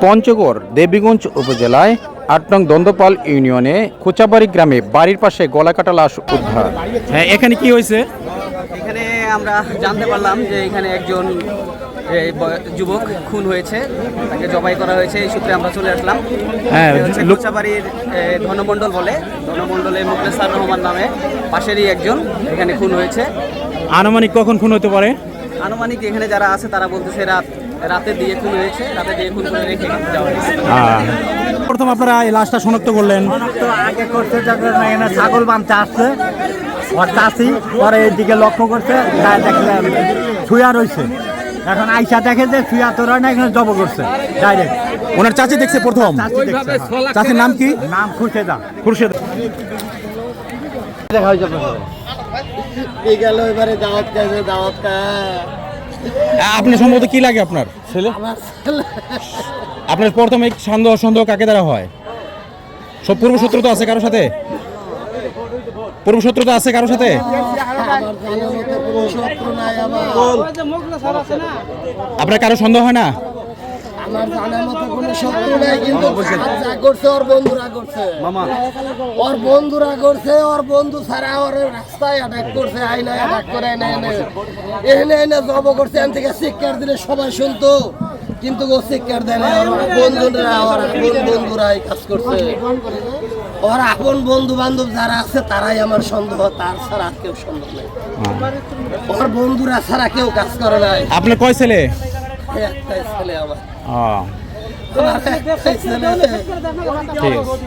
পঞ্চগড় দেবীগঞ্জ উপজেলায় আট নং দন্দপাল ইউনিয়নে কোচাবাড়ি গ্রামে বাড়ির পাশে গলাকাটা লাশ উদ্ধার। হ্যাঁ এখানে কি হয়েছে? এখানে আমরা জানতে পারলাম যে এখানে একজন যুবক খুন হয়েছে তাকে জবাই করা হয়েছে এই সূত্রে আমরা চলে আসলাম। হ্যাঁ, এ হচ্ছে লোক- কোচাবাড়ির এ, ধনমণ্ডল বলে ধনমণ্ডলে মুখলেসার রহমান নামে পাশেরই একজন এখানে খুন হয়েছে। আনুমানিক কখন খুন হতে পারে? আনুমানিক এখানে যারা আছে তারা বলতেছে রাত রাতে দিয়ে খুন হয়েছে রাতে দিয়ে খুন করে রেখে যাওয়া হয়েছে। প্রথম আপনারা এই লাশটা শনাক্ত করলেন। তো আগে করছে এখানে ছাগল বানতে আসছে ওর চাষি পরে এইদিকে লক্ষ্য করছে যা দেখলে ছুয়া রয়েছে। এখন আইসা দেখে যে ছুয়া তোরা না এখানে জব করছে ডাইরেক্ট। ওনার চাচি দেখছে প্রথম। চাচির নাম কি? নাম খুঁজে দা খুরশেদ গেল এবারে দাওয়াত খাইছে দাওয়াত খায় আপনি সম্ভবত কি লাগে আপনার? ছেলে? আপনার প্রথমে সন্দেহ সন্দেহ কাকে দ্বারা হয়? সব পূর্ব শত্রুতা আছে কারোর সাথে? পূর্ব শত্রুতা আছে কারোর সাথে? আপনার কারও সন্দেহ হয় না? আমার জানার মতো কোনো শত্রু নাই কিন্তু যা করছে ওর বন্ধুরা করছে। মামা। ওর বন্ধুরা করছে ওর বন্ধু ছাড়া ওর রাস্তায় অ্যাটাক করছে আইনা অ্যাটাক করে এনে এনে। এনে এনে জব করছে এন থেকে শিক্ষার দিলে সবাই শুনতো কিন্তু ও শিক্ষার দেয় না ওর বন্ধুরা ওর আপন বন্ধুরা এই কাজ করছে। ওর আপন বন্ধু বান্ধব যারা আছে তারাই আমার সন্দেহ তার ছাড়া কেউ সন্দেহ নেই। ওর বন্ধুরা ছাড়া কেউ কাজ করে নাই। আপনার কয় ছেলে? একটাই ছেলে আমার। ও, একটাই ছেলে ঠিক আছে